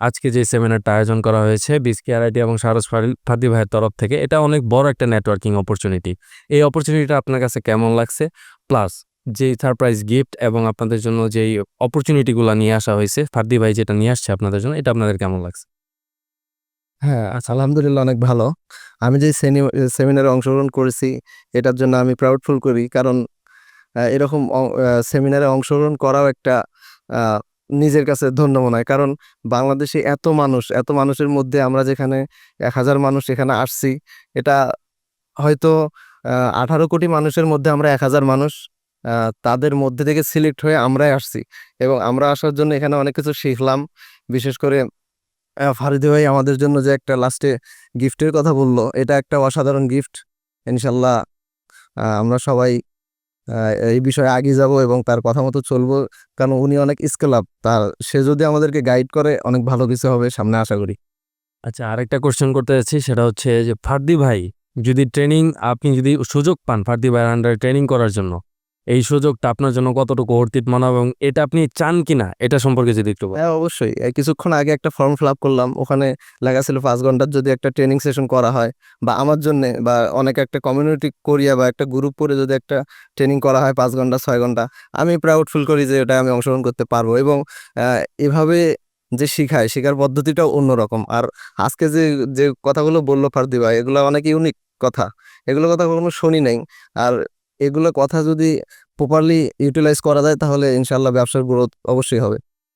আজকে যে সেমিনারটা আয়োজন করা হয়েছে বিসকেআরআইটি এবং সারস ফাদি ভাইয়ের তরফ থেকে, এটা অনেক বড় একটা নেটওয়ার্কিং অপরচুনিটি এই অপরচুনিটিটা আপনার কাছে কেমন লাগছে? প্লাস যেই সারপ্রাইজ গিফট এবং আপনাদের জন্য যেই অপরচুনিটিগুলো নিয়ে আসা হয়েছে, ফার্দি ভাই যেটা নিয়ে আসছে আপনাদের জন্য, এটা আপনাদের কেমন লাগছে? হ্যাঁ আচ্ছা আলহামদুলিল্লাহ অনেক ভালো। আমি যে সেমিনারে অংশগ্রহণ করেছি, এটার জন্য আমি প্রাউডফুল করি। কারণ এরকম সেমিনারে অংশগ্রহণ করাও একটা নিজের কাছে ধন্য মনে হয়। কারণ বাংলাদেশে এত মানুষ, এত মানুষের মধ্যে আমরা যেখানে এক হাজার মানুষ এখানে আসছি, এটা হয়তো আঠারো কোটি মানুষের মধ্যে আমরা এক হাজার মানুষ তাদের মধ্যে থেকে সিলেক্ট হয়ে আমরাই আসছি। এবং আমরা আসার জন্য এখানে অনেক কিছু শিখলাম। বিশেষ করে ফারিদি ভাই আমাদের জন্য যে একটা লাস্টে গিফটের কথা বলল, এটা একটা অসাধারণ গিফট ইনশাল্লাহ আমরা সবাই এই বিষয়ে আগে যাব এবং তার কথা মতো চলবো। কারণ উনি অনেক স্কেল আপ তার, সে যদি আমাদেরকে গাইড করে, অনেক ভালো কিছু হবে সামনে আশা করি। আচ্ছা আরেকটা কোশ্চেন করতে যাচ্ছি, সেটা হচ্ছে যে ফার্দি ভাই, যদি ট্রেনিং আপনি যদি সুযোগ পান, ফার্দি ভাইয়ের আন্ডারে ট্রেনিং করার জন্য এই সুযোগটা আপনার জন্য কতটুকু অর্থিত মনে এবং এটা আপনি চান কিনা, এটা সম্পর্কে যদি একটু হ্যাঁ অবশ্যই। কিছুক্ষণ আগে একটা ফর্ম ফিল আপ করলাম। ওখানে লেখা ছিল পাঁচ ঘণ্টার যদি একটা ট্রেনিং সেশন করা হয় বা আমার জন্য বা অনেক একটা কমিউনিটি করিয়া বা একটা গ্রুপ করে যদি একটা ট্রেনিং করা হয় পাঁচ ঘণ্টা, ছয় ঘণ্টা, আমি প্রাউড ফিল করি যে এটা আমি অংশগ্রহণ করতে পারব এবং এভাবে যে শিখায়, শেখার পদ্ধতিটাও অন্যরকম। আর আজকে যে যে কথাগুলো বলল ফার্দি ভাই এগুলো অনেক ইউনিক কথা। এগুলো কথা কখনো শুনি নাই। আর এগুলো কথা যদি প্রপারলি ইউটিলাইজ করা যায় তাহলে ইনশাল্লাহ ব্যবসার গ্রোথ অবশ্যই হবে।